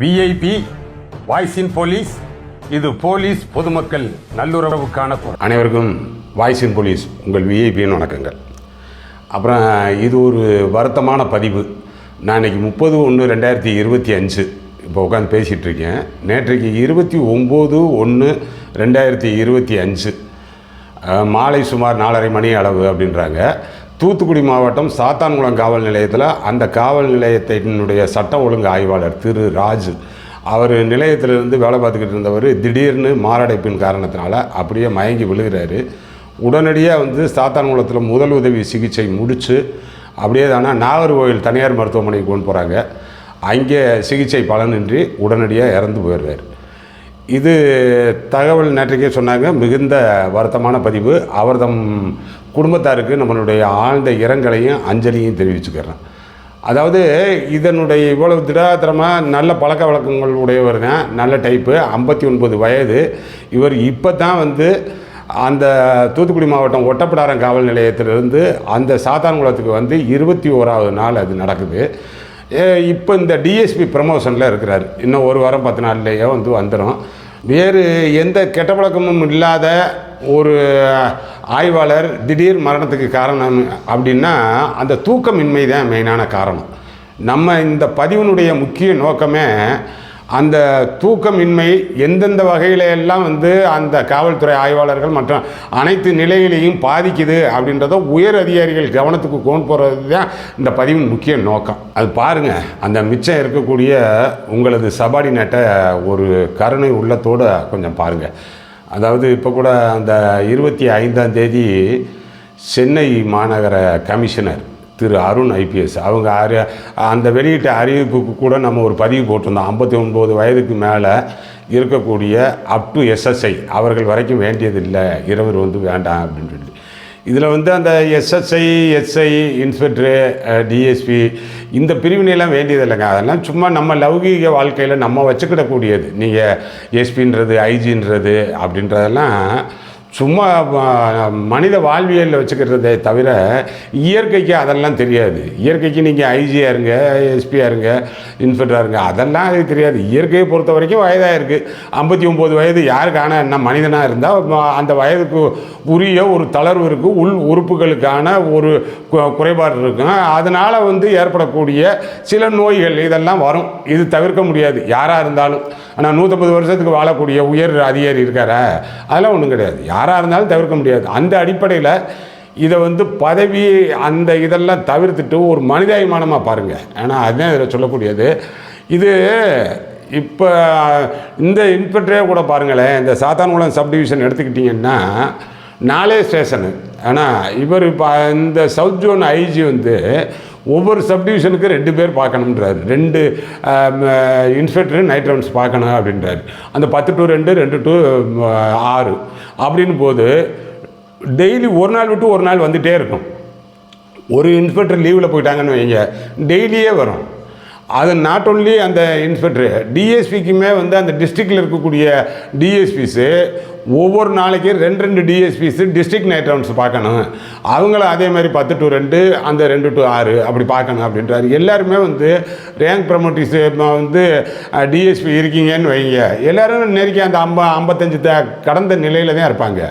VIP voice in police இது police பொதுமக்கள் நல்லுறவுக்கான குரல். அனைவருக்கும் வாய்ஸ் இன் போலீஸ் உங்கள் விஐபின்னு வணக்கங்கள். அப்புறம் இது ஒரு வருத்தமான பதிவு. நான் இன்னைக்கு முப்பது ஒன்று ரெண்டாயிரத்தி இருபத்தி அஞ்சு இப்போ உட்காந்து பேசிகிட்டு இருக்கேன். நேற்றைக்கு இருபத்தி ஒம்பது ஒன்று ரெண்டாயிரத்தி இருபத்தி அஞ்சு மாலை சுமார் நாலரை மணி அளவு அப்படின்றாங்க. தூத்துக்குடி மாவட்டம் சாத்தான்குளம் காவல் நிலையத்தில் அந்த காவல் நிலையத்தினுடைய சட்ட ஒழுங்கு ஆய்வாளர் திரு ராஜு அவர் நிலையத்திலிருந்து வேலை பார்த்துக்கிட்டு இருந்தவர் திடீர்னு மாரடைப்பின் காரணத்தினால அப்படியே மயங்கி விழுகிறாரு. உடனடியாக வந்து சாத்தான்குளத்தில் முதல் உதவி சிகிச்சை முடித்து அப்படியே தானே நாகர்கோவில் தனியார் மருத்துவமனைக்கு கொண்டு போகிறாங்க அங்கே சிகிச்சை பலனின்றி உடனடியாக இறந்து போயிடுறாரு. இது தகவல் நேற்றைக்கே சொன்னாங்க மிகுந்த வருத்தமான பதிவு. அவர் தம் குடும்பத்தாருக்கு நம்மளுடைய ஆழ்ந்த இரங்கலையும் அஞ்சலியும் தெரிவிச்சுக்கிறேன். அதாவது இதனுடைய இவ்வளவு திடாத்திரமாக நல்ல பழக்க வழக்கங்கள் உடையவர் தான் நல்ல டைப்பு ஐம்பத்தி ஒன்பது வயது. இவர் இப்போ தான் வந்து அந்த தூத்துக்குடி மாவட்டம் ஒட்டப்பிடாரம் காவல் நிலையத்திலிருந்து அந்த சாத்தான்குளத்துக்கு வந்து இருபத்தி ஓராவது நாள் அது நடக்குது. இப்போ இந்த டிஎஸ்பி ப்ரமோஷனில் இருக்கிறார். இன்னும் ஒரு வாரம் பத்து நாள்லேயே வந்து வந்துடும் வேறு எந்த கெட்ட பழக்கமும் இல்லாத ஒரு ஆய்வாளர் திடீர் மரணத்துக்கு காரணம் அப்படின்னா அந்த தூக்கமின்மை தான் மெயினான காரணம். நம்ம இந்த பதிவினுடைய முக்கிய நோக்கமே அந்த தூக்கமின்மை எந்தெந்த வகையில எல்லாம் வந்து அந்த காவல்துறை ஆய்வாளர்கள் மற்றும் அனைத்து நிலையிலையும் பாதிக்குது அப்படின்றத உயர் அதிகாரிகள் கவனத்துக்கு கொண்டு போகிறது தான் இந்த பதிவின் முக்கிய நோக்கம். அது பாருங்கள் அந்த மிச்சம் இருக்கக்கூடிய உங்களது சபார்டினேட்டை ஒரு கருணை உள்ளத்தோடு கொஞ்சம் பாருங்கள் அதாவது இப்போ கூட அந்த இருபத்தி ஐந்தாம் தேதி சென்னை மாநகர கமிஷனர் திரு அருண் ஐபிஎஸ். அவங்க அறி அந்த வெளியிட்ட அறிவிப்புக்கு கூட நம்ம ஒரு பதிவு போட்டிருந்தோம். ஐம்பத்தி ஒன்பது வயதுக்கு மேலே இருக்கக்கூடிய அப் டு எஸ்எஸ்ஐ அவர்கள் வரைக்கும் வேண்டியதில்லை. இரவர் வந்து வேண்டாம் அப்படின்னு சொல்லி. இதில் வந்து அந்த எஸ்எஸ்ஐ எஸ்ஐ இன்ஸ்பெக்டரு டிஎஸ்பி இந்த பிரிவினையெல்லாம் வேண்டியதில்லைங்க. அதெல்லாம் சும்மா நம்ம லௌகீக வாழ்க்கையில் நம்ம வச்சுக்கிடக்கூடியது. நீங்கள் எஸ்பின்றது ஐஜின்றது அப்படின்றதெல்லாம் சும்மா மனித வாழ்வியலில் வச்சுக்கிறதே தவிர இயற்கைக்கு அதெல்லாம் தெரியாது. இயற்கைக்கு நீங்கள் ஐஜியாக இருங்க எஸ்பியாக இருங்க இன்ஸ்பெக்டராக இருங்க அதெல்லாம் அது தெரியாது. இயற்கையை பொறுத்த வரைக்கும் வயதாக இருக்குது ஐம்பத்தி ஒம்பது வயது யாருக்கான என்ன மனிதனாக இருந்தால் அந்த வயதுக்கு உரிய ஒரு தளர்வு இருக்குது உள் உறுப்புகளுக்கான ஒரு குறைபாடு இருக்கும் அதனால் வந்து ஏற்படக்கூடிய சில நோய்கள் இதெல்லாம் வரும். இது தவிர்க்க முடியாது யாராக இருந்தாலும். ஆனால் நூற்றம்பது வருஷத்துக்கு வாழக்கூடிய உயர் அதிகாரி இருக்காரா? அதெல்லாம் ஒன்றும் கிடையாது. யார் யாராக இருந்தாலும் தவிர்க்க முடியாது. அந்த அடிப்படையில் இதை வந்து பதவி அந்த இதெல்லாம் தவிர்த்துட்டு ஒரு மனிதாபிமானமாக பாருங்கள் ஏன்னா அதுதான் இதில் சொல்லக்கூடியது. இது இப்போ இந்த இன்ஸ்பெக்டரே கூட பாருங்களேன் இந்த சாத்தான்குளம் சப்டிவிஷன் எடுத்துக்கிட்டிங்கன்னா நாலே ஸ்டேஷனு. ஆனால் இவர் இப்போ இந்த சவுத் ஜோன் ஐஜி வந்து ஒவ்வொரு சப்டிவிஷனுக்கு ரெண்டு பேர் பார்க்கணுன்றாரு ரெண்டு இன்ஸ்பெக்டர் நைட் ரவுண்ட்ஸ் பார்க்கணும் அப்படின்றாரு. அந்த பத்து டு ரெண்டு ரெண்டு டு ஆறு அப்படின் போது டெய்லி ஒரு நாள் விட்டு ஒரு நாள் வந்துகிட்டே இருக்கும். ஒரு இன்ஸ்பெக்டர் லீவில் போயிட்டாங்கன்னு வைங்க டெய்லியே வரும். அது நாட் ஒன்லி அந்த இன்ஸ்பெக்டர் டிஎஸ்பிக்குமே வந்து அந்த டிஸ்ட்ரிக்டில் இருக்கக்கூடிய டிஎஸ்பிஸு ஒவ்வொரு நாளைக்கு ரெண்டு ரெண்டு டிஎஸ்பிஸு டிஸ்ட்ரிக்ட் நைட் ரவுண்ட்ஸ் பார்க்கணும். அவங்கள அதே மாதிரி பத்து டு ரெண்டு அந்த ரெண்டு டு ஆறு அப்படி பார்க்கணும் அப்படின்றாரு. எல்லாருமே வந்து ரேங்க் ப்ரமோட்டிஸ் வந்து டிஎஸ்பி இருக்கீங்கன்னு வைங்க. எல்லோரும் நெருக்கி அந்த ஐம்ப ஐம்பத்தஞ்சு த கடந்த நிலையில் தான் இருப்பாங்க.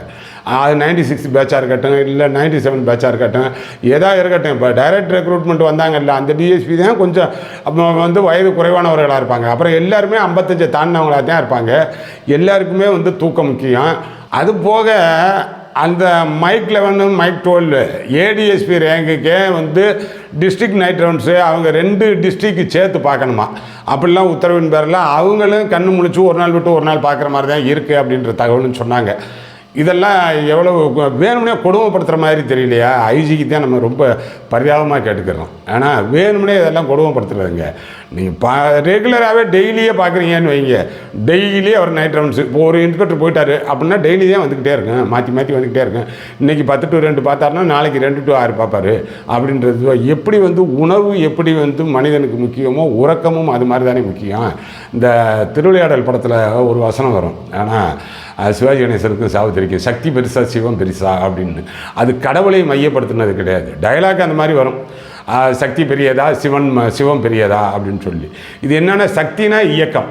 அது நைன்டி சிக்ஸ் பேட்சாக இருக்கட்டும் இல்லை நைன்டி செவன் பேட்சாக இருக்கட்டும் எதா இருக்கட்டும். இப்போ டைரக்ட் ரெக்ரூட்மெண்ட் வந்தாங்கல்ல அந்த டிஎஸ்பி தான் கொஞ்சம் அப்போ வந்து வயது குறைவானவர்களாக இருப்பாங்க. அப்புறம் எல்லாருமே ஐம்பத்தஞ்சு தாண்டினவங்களாக தான் இருப்பாங்க. எல்லாருக்குமே வந்து தூக்கம் முக்கியம். அது போக அந்த mike eleven mike twelve ADSP ரேங்குக்கே வந்து டிஸ்ட்ரிக்ட் நைட் ரவுண்ட்ஸு அவங்க ரெண்டு டிஸ்ட்ரிக்கு சேர்த்து பார்க்கணுமா? அப்படிலாம் உத்தரவின் பேரில் அவங்களும் கண்ணு முழிச்சு ஒரு நாள் விட்டு ஒரு நாள் பார்க்குற மாதிரி தான் இருக்குது அப்படின்ற தகவல்னு சொன்னாங்க. இதெல்லாம் எவ்வளோ வேணும்னே கொடுமைப்படுத்துகிற மாதிரி தெரியலையா? ஐஜிக்கு தான் நம்ம ரொம்ப பரிதாபமாக கேட்டுக்கிறோம். ஆனால் வேணும்னே இதெல்லாம் கொடுமைப்படுத்துறதுங்க நீங்கள் பா ரெகுலராகவே டெய்லியே பார்க்குறீங்கன்னு வைங்க. டெய்லி அவர் நைட் ரவுண்ட்ஸ் இப்போ ஒரு இன்ஸ்பெக்டர் போயிட்டாரு அப்படின்னா டெய்லி தான் வந்துக்கிட்டே இருக்கும். மாற்றி மாற்றி வந்துக்கிட்டே இருக்கும். இன்றைக்கி பத்து டு ரெண்டு பார்த்தாருன்னா நாளைக்கு ரெண்டு டு ஆறு பார்ப்பாரு. அப்படின்றது எப்படி வந்து உணவு எப்படி வந்து மனிதனுக்கு முக்கியமோ உறக்கமும் அது மாதிரி தானே முக்கியம். இந்த திருவிளையாடல் படத்தில் ஒரு வசனம் வரும். ஆனால் சிவாஜி கணேசனுக்கும் சாவித்திரிக்கும் சக்தி பெருசா சிவம் பெருசா அப்படின்னு. அது கடவுளை மையப்படுத்தினது கிடையாது. டயலாக் அந்த மாதிரி வரும். சக்தி பெரியதா சிவன் சிவம் பெரியதா அப்படின்னு சொல்லி. இது என்னென்ன சக்தினா இயக்கம்.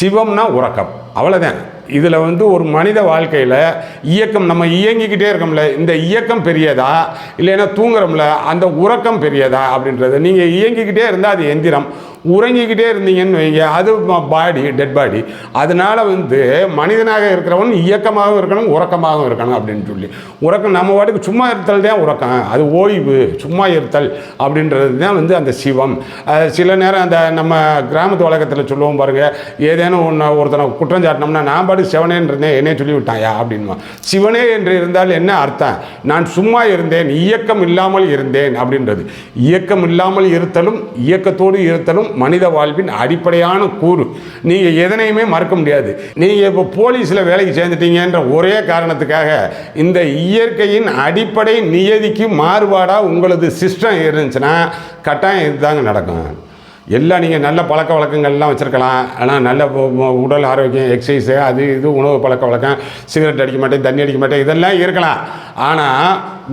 சிவம்னா உறக்கம். அவ்வளோதான் இதில் வந்து ஒரு மனித வாழ்க்கையில் இயக்கம் நம்ம இயங்கிக்கிட்டே இருக்கோம்ல. இந்த இயக்கம் பெரியதா இல்லைன்னா தூங்குறோம்ல அந்த உறக்கம் பெரியதா அப்படின்றது நீங்கள் இயங்கிக்கிட்டே இருந்தால் அது எந்திரம். உறங்கிக்கிட்டே இருந்தீங்கன்னு வைங்க. அது பாடி டெட் பாடி அதனால வந்து மனிதனாக இருக்கிறவன் இயக்கமாகவும் இருக்கணும் உறக்கமாகவும் இருக்கணும் அப்படின்னு சொல்லி. உறக்கம் நம்ம வாட்டுக்கு சும்மா இருத்தல் தான் உறக்கம். அது ஓய்வு சும்மா இருத்தல் அப்படின்றது தான் வந்து அந்த சிவம். சில நேரம் அந்த நம்ம கிராமத்து வழக்கத்தில் சொல்லுவோம் பாருங்கள் ஏதேனும் ஒன்று ஒருத்தனை குற்றம் சாட்டினோம்னா நான் பாட்டு சிவனேன்னு இருந்தேன் என்னைய சொல்லிவிட்டாயா அப்படின்வான் சிவனே என்று இருந்தால் என்ன அர்த்தம்? நான் சும்மா இருந்தேன் இயக்கம் இல்லாமல் இருந்தேன் அப்படின்றது. இயக்கம் இல்லாமல் இருத்தலும் இயக்கத்தோடு இருத்தலும் மனித வாழ்வின் அடிப்படையான கூறு. நீங்கள் எதனையுமே மறக்க முடியாது. நீங்கள் இப்போ போலீஸில் வேலைக்கு சேர்ந்துட்டீங்கன்ற ஒரே காரணத்துக்காக இந்த இயற்கையின் அடிப்படை நியதிக்கு மாறுபாடாக உங்களது சிஸ்டம் இருந்துச்சுன்னா கட்டாயம் இதுதாங்க நடக்கும். எல்லாம் நீங்கள் நல்ல பழக்க வழக்கங்கள்லாம் வச்சுருக்கலாம். ஆனால் நல்ல உடல் ஆரோக்கியம் எக்ஸசைஸு அது இது உணவு பழக்க வழக்கம் சிகரெட் அடிக்க மாட்டேன் தண்ணி அடிக்க மாட்டேன் இதெல்லாம் இருக்கலாம். ஆனால்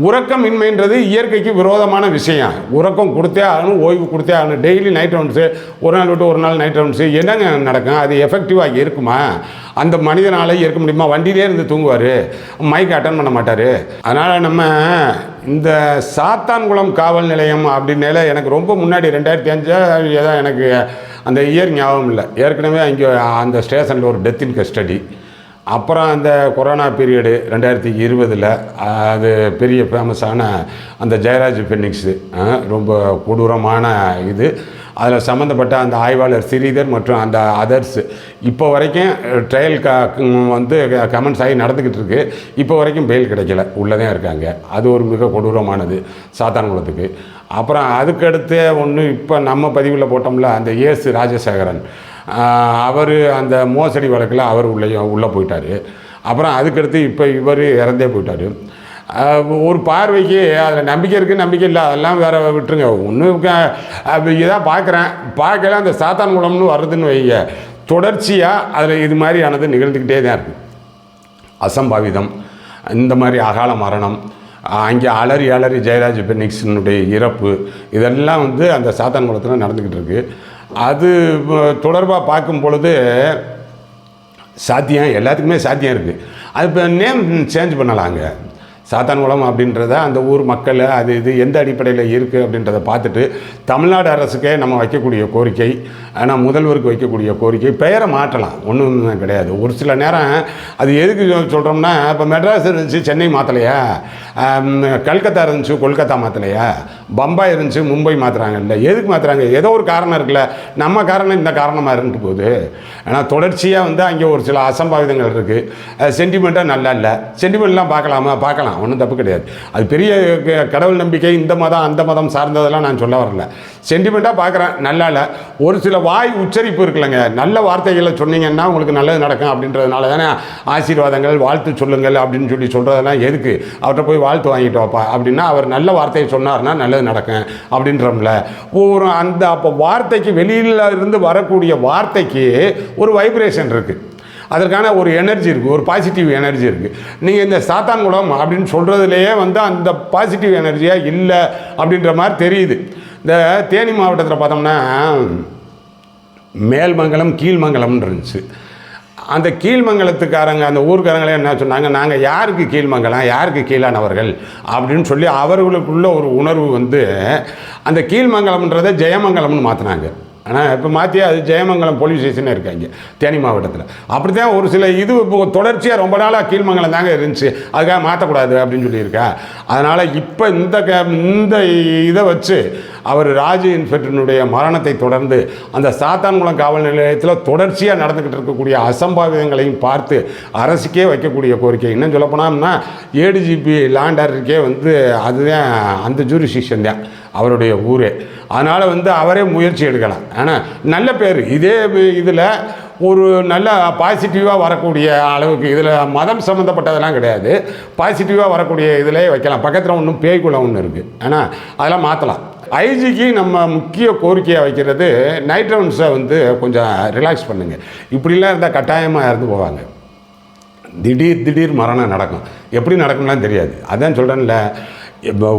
உறக்கமின்மைன்றது இயற்கைக்கு விரோதமான விஷயம். உறக்கம் கொடுத்தே ஆகணும் ஓய்வு கொடுத்தே ஆகணும். டெய்லி நைட் ரவுண்ட்ஸு ஒரு நாள் விட்டு ஒரு நாள் நைட் ரவுண்ட்ஸு என்னங்க நடக்கும்? அது எஃபெக்டிவாக இருக்குமா? அந்த மனிதனால் இருக்க முடியுமா? வண்டியிலே இருந்து தூங்குவார். மைக் அட்டன் பண்ண மாட்டார். அதனால் நம்ம இந்த சாத்தான்குளம் காவல் நிலையம் அப்படின்னால எனக்கு ரொம்ப முன்னாடி ரெண்டாயிரத்தி அஞ்சு ஏதோ எனக்கு அந்த இயர் ஞாபகம் இல்லை. ஏற்கனவே அங்கே அந்த ஸ்டேஷனில் ஒரு டெத் இன் கஸ்டடி அப்புறம் அந்த கொரோனா பீரியடு ரெண்டாயிரத்தி இருபதில் அது பெரிய ஃபேமஸான அந்த ஜெயராஜ் ஃபெனிக்ஸு ரொம்ப கொடூரமான இது. அதில் சம்மந்தப்பட்ட அந்த ஆய்வாளர் ஸ்ரீதர் மற்றும் அந்த அதர்ஸ் இப்போ வரைக்கும் ட்ரையல் க வந்து கமெண்ட்ஸ் ஆகி நடந்துக்கிட்டு இருக்கு. இப்போ வரைக்கும் பெயில் கிடைக்கல. உள்ளே தான் இருக்காங்க. அது ஒரு மிக கொடூரமானது சாத்தான்குளத்துக்கு அப்புறம் அதுக்கடுத்து ஒன்று இப்போ நம்ம பதிவில் போட்டோம்ல அந்த ஏசு ராஜசேகரன். அவர் அந்த மோசடி வழக்கில் அவர் உள்ளே உள்ளே போயிட்டார். அப்புறம் அதுக்கடுத்து இப்போ இவர் இறந்தே போயிட்டார். ஒரு பார்வைக்கு அதில் நம்பிக்கை இருக்குது நம்பிக்கை இல்லை அதெல்லாம் வேற விட்டுருங்க. ஒன்றும் இதான் பார்க்குறேன். பார்க்கல அந்த சாத்தான்குளம்னு வருதுன்னு வைங்க. தொடர்ச்சியாக அதில் இது மாதிரியானது நிகழ்ந்துக்கிட்டே தான் இருக்குது அசம்பாவிதம் இந்த மாதிரி அகால மரணம் அங்கே அலறி அலறி ஜெயராஜ் பெனிக்ஸினுடைய இறப்பு இதெல்லாம் வந்து அந்த சாத்தான்குளத்தில் நடந்துக்கிட்டு இருக்கு. அது தொடர்பாக பார்க்கும் பொழுது சாத்தியம் எல்லாத்துக்குமே சாத்தியம் இருக்குது அது இப்போ நேம் சேஞ்ச் பண்ணலாங்க. சாத்தான்குளம் அப்படின்றத அந்த ஊர் மக்கள் அது இது எந்த அடிப்படையில் இருக்குது அப்படின்றத பார்த்துட்டு தமிழ்நாடு அரசுக்கே நம்ம வைக்கக்கூடிய கோரிக்கை ஆனால் முதல்வருக்கு வைக்கக்கூடிய கோரிக்கை பெயரை மாற்றலாம். ஒன்றும் கிடையாது. ஒரு சில நேரம் அது எதுக்கு சொல்கிறோம்னா இப்போ மெட்ராஸ் இருந்துச்சு சென்னை மாற்றலையா கல்கத்தா இருந்துச்சு கொல்கத்தா மாற்றலையா பம்பாய் இருந்துச்சு மும்பை மாற்றுறாங்கல்ல எதுக்கு மாற்றுறாங்க ஏதோ ஒரு காரணம் இருக்குல்ல. நம்ம காரணம் இந்த காரணமாக இருந்துட்டு போகுது. ஆனால் தொடர்ச்சியாக வந்து அங்கே ஒரு சில அசம்பாவிதங்கள் இருக்குது சென்டிமெண்ட்டாக நல்லா இல்லை. சென்டிமெண்ட்லாம் பார்க்கலாமா? பார்க்கலாம். ஒன்றும் தப்பு கிடையாது. அது பெரிய க- கடவுள் நம்பிக்கை இந்த மதம் அந்த மதம் சார்ந்ததெல்லாம் நான் சொல்ல வரல. சென்டிமெண்ட்டாக பார்க்குறேன் நல்லா இல்லை ஒரு சில வாய் உச்சரிப்பு இருக்குல்லங்க. நல்ல வார்த்தைகளை சொன்னீங்கன்னா உங்களுக்கு நல்லது நடக்கும் அப்படின்றதுனால தானே ஆசீர்வாதங்கள் வாழ்த்து சொல்லுங்கள் அப்படின்னு சொல்லி சொல்கிறதெல்லாம் எதுக்கு? அவர்கிட்ட போய் வாழ்த்து வாங்கிட்டு வாப்பா. அப்படின்னா அவர் நல்ல வார்த்தையை சொன்னார்னா நல்லது நடக்கும் அப்படின்றோம்ல. ஒரு அந்த அப்போ வார்த்தைக்கு வெளியில் இருந்து வரக்கூடிய வார்த்தைக்கு ஒரு வைப்ரேஷன் இருக்குது அதற்கான ஒரு எனர்ஜி இருக்குது ஒரு பாசிட்டிவ் எனர்ஜி இருக்குது நீங்கள் இந்த சாத்தான்குளம் அப்படின்னு சொல்கிறதுலையே வந்து அந்த பாசிட்டிவ் எனர்ஜியாக இல்லை அப்படின்ற மாதிரி தெரியுது. இந்த தேனி மாவட்டத்தில் பார்த்தோம்னா மேல்மங்கலம் கீழ்மங்கலம்னு இருந்துச்சு. அந்த கீழ்மங்கலத்துக்காரங்க அந்த ஊர்க்காரங்களே என்ன சொன்னாங்க நாங்கள் யாருக்கு கீழ்மங்கலம் யாருக்கு கீழானவர்கள் அப்படின்னு சொல்லி அவர்களுக்குள்ள ஒரு உணர்வு வந்து அந்த கீழ்மங்கலம்ன்றதை ஜெயமங்கலம்னு மாற்றினாங்க ஆனால் இப்போ மாற்றி அது ஜெயமங்கலம் போலீஸ் ஸ்டேஷனே இருக்காங்க தேனி மாவட்டத்தில். அப்படி தான் ஒரு சில இது இப்போ தொடர்ச்சியாக ரொம்ப நாளாக கீழ்மங்கலம் தாங்க இருந்துச்சு. அதுக்காக மாற்றக்கூடாது அப்படின்னு சொல்லியிருக்கா. அதனால் இப்போ இந்த க இந்த இதை வச்சு அவர் ராஜு இன்ஸ்பெக்டரினுடைய மரணத்தை தொடர்ந்து அந்த சாத்தான்குளம் காவல் நிலையத்தில் தொடர்ச்சியாக நடந்துக்கிட்டு இருக்கக்கூடிய அசம்பாவிதங்களையும் பார்த்து அரசுக்கே வைக்கக்கூடிய கோரிக்கை. இன்னும் சொல்லப்போனோம்னா ஏடிஜிபி லேண்டருக்கே வந்து அதுதான் அந்த ஜூரிசிஷன் தான். அவருடைய ஊரே. அதனால் வந்து அவரே முயற்சி எடுக்கலாம். ஆனால் நல்ல பேர். இதே இதில் ஒரு நல்ல பாசிட்டிவாக வரக்கூடிய அளவுக்கு இதில் மதம் சம்மந்தப்பட்டதெல்லாம் கிடையாது. பாசிட்டிவாக வரக்கூடிய இதிலே வைக்கலாம். பக்கத்தில் ஒன்றும் பேய்க்குள்ள ஒன்று இருக்குது ஆனால் அதெல்லாம் மாற்றலாம் ஐஜிக்கு நம்ம முக்கிய கோரிக்கையாக வைக்கிறது நைட் ரவுண்ட்ஸை வந்து கொஞ்சம் ரிலாக்ஸ் பண்ணுங்கள் இப்படிலாம் இருந்தால் கட்டாயமாக இறந்து போவாங்க. திடீர் திடீர் மரணம் நடக்கும். எப்படி நடக்கும்லாம் தெரியாது. அதான் சொல்கிறேன்ல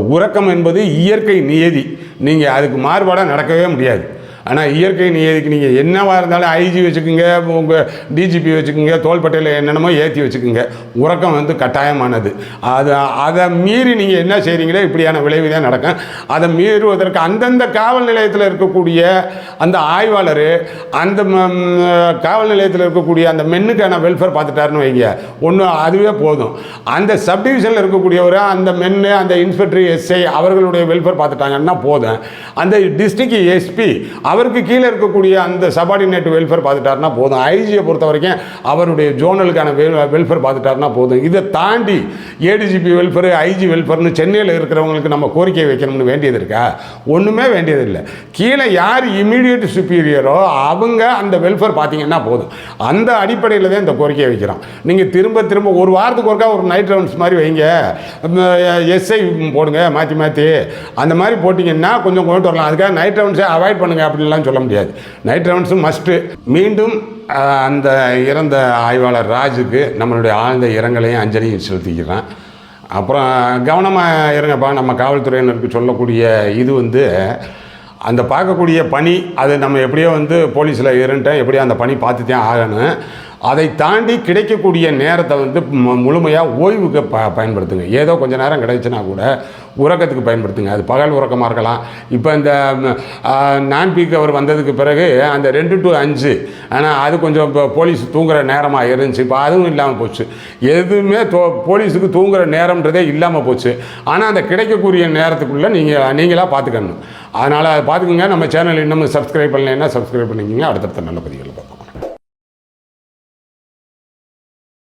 உறக்கம் என்பது இயற்கை நியதி. நீங்கள் அதுக்கு மாறுபாடாக நடக்கவே முடியாது. ஆனால் இயற்கை நியதிக்கு நீங்கள் என்னவாக இருந்தாலும் ஐஜி வச்சுக்கோங்க உங்கள் டிஜிபி வச்சுக்கோங்க தோள்பட்டையில் என்னென்னமோ ஏற்றி வச்சுக்கோங்க. உறக்கம் வந்து கட்டாயமானது. அது அதை மீறி நீங்கள் என்ன செய்கிறீங்களோ இப்படியான விளைவு தான் நடக்கும். அதை மீறுவதற்கு அந்தந்த காவல் நிலையத்தில் இருக்கக்கூடிய அந்த ஆய்வாளர் அந்த காவல் நிலையத்தில் இருக்கக்கூடிய அந்த மென்னுக்கான வெல்ஃபேர் பார்த்துட்டாருன்னு வைங்க. ஒன்று அதுவே போதும். அந்த சப்டிவிஷனில் இருக்கக்கூடியவர் அந்த மென்னு அந்த இன்ஸ்பெக்டர் எஸ்ஐ அவர்களுடைய வெல்ஃபேர் பார்த்துட்டாங்கன்னா போதும். அந்த டிஸ்ட்ரிக்ட் எஸ்பி அவருக்கு கீழே இருக்கக்கூடிய அந்த சபார்டினேட் வெல்ஃபேர் பார்த்துட்டாருன்னா போதும். ஐஜியை பொறுத்த வரைக்கும் அவருடைய ஜோனலுக்கான வெல்ஃபேர் பார்த்துட்டாருன்னா போதும். இதை தாண்டி ஏடிஜிபி வெல்ஃபேர் ஐஜி வெல்ஃபேர்னு சென்னையில் இருக்கிறவங்களுக்கு நம்ம கோரிக்கை வைக்கணும்னு வேண்டியது இருக்கா? ஒன்றுமே வேண்டியதில்லை. கீழே யார் இமீடியட் சுப்பீரியரோ அவங்க அந்த வெல்ஃபேர் பார்த்தீங்கன்னா போதும். அந்த அடிப்படையில் தான் இந்த கோரிக்கையை வைக்கிறோம். நீங்கள் திரும்ப திரும்ப ஒரு வாரத்துக்கு ஒருக்கா ஒரு நைட் ரவுண்ட்ஸ் மாதிரி வைங்க. எஸ்ஐ போடுங்க மாற்றி மாற்றி அந்த மாதிரி போட்டிங்கன்னா கொஞ்சம் கொண்டு வரலாம். அதுக்காக நைட் ரவுண்ட்ஸை அவாய்ட் பண்ணுங்கள் அப்படி அப்படின்லாம் சொல்ல முடியாது. நைட் ரவுண்ட்ஸும் மஸ்ட்டு மீண்டும் அந்த இறந்த ஆய்வாளர் ராஜுக்கு நம்மளுடைய ஆழ்ந்த இரங்கலையும் அஞ்சலியும் செலுத்திக்கிறேன் அப்புறம் கவனமாக இருங்கப்பா. நம்ம காவல்துறையினருக்கு சொல்லக்கூடிய இது வந்து அந்த பார்க்கக்கூடிய பணி அது நம்ம எப்படியோ வந்து போலீஸில் இருந்துட்டேன் எப்படியோ அந்த பணி பார்த்து தான் ஆகணும். அதை தாண்டி கிடைக்கக்கூடிய நேரத்தை வந்து முழுமையாக ஓய்வுக்கு ப பயன்படுத்துங்க. ஏதோ கொஞ்சம் நேரம் கிடைச்சுன்னா கூட உறக்கத்துக்கு பயன்படுத்துங்க. அது பகல் உறக்கமாக இருக்கலாம். இப்போ இந்த நான் பீக் அவர் வந்ததுக்கு பிறகு அந்த ரெண்டு டு அஞ்சு ஆனால் அது கொஞ்சம் இப்போ போலீஸ் தூங்குகிற நேரமாக இருந்துச்சு. இப்போ அதுவும் இல்லாமல் போச்சு. எதுவுமே தோ போலீஸுக்கு தூங்குகிற நேரம்ன்றதே இல்லாமல் போச்சு. ஆனால் அந்த கிடைக்கக்கூடிய நேரத்துக்குள்ளே நீங்கள் நீங்களாக பார்த்துக்கணும். அதனால் அதை பார்த்துக்கோங்க. நம்ம சேனல் இன்னமும் சப்ஸ்கிரைப் பண்ணலைன்னா சப்ஸ்கிரைப் பண்ணிக்கோங்க. அடுத்தடுத்த நல்ல பதிவுகள்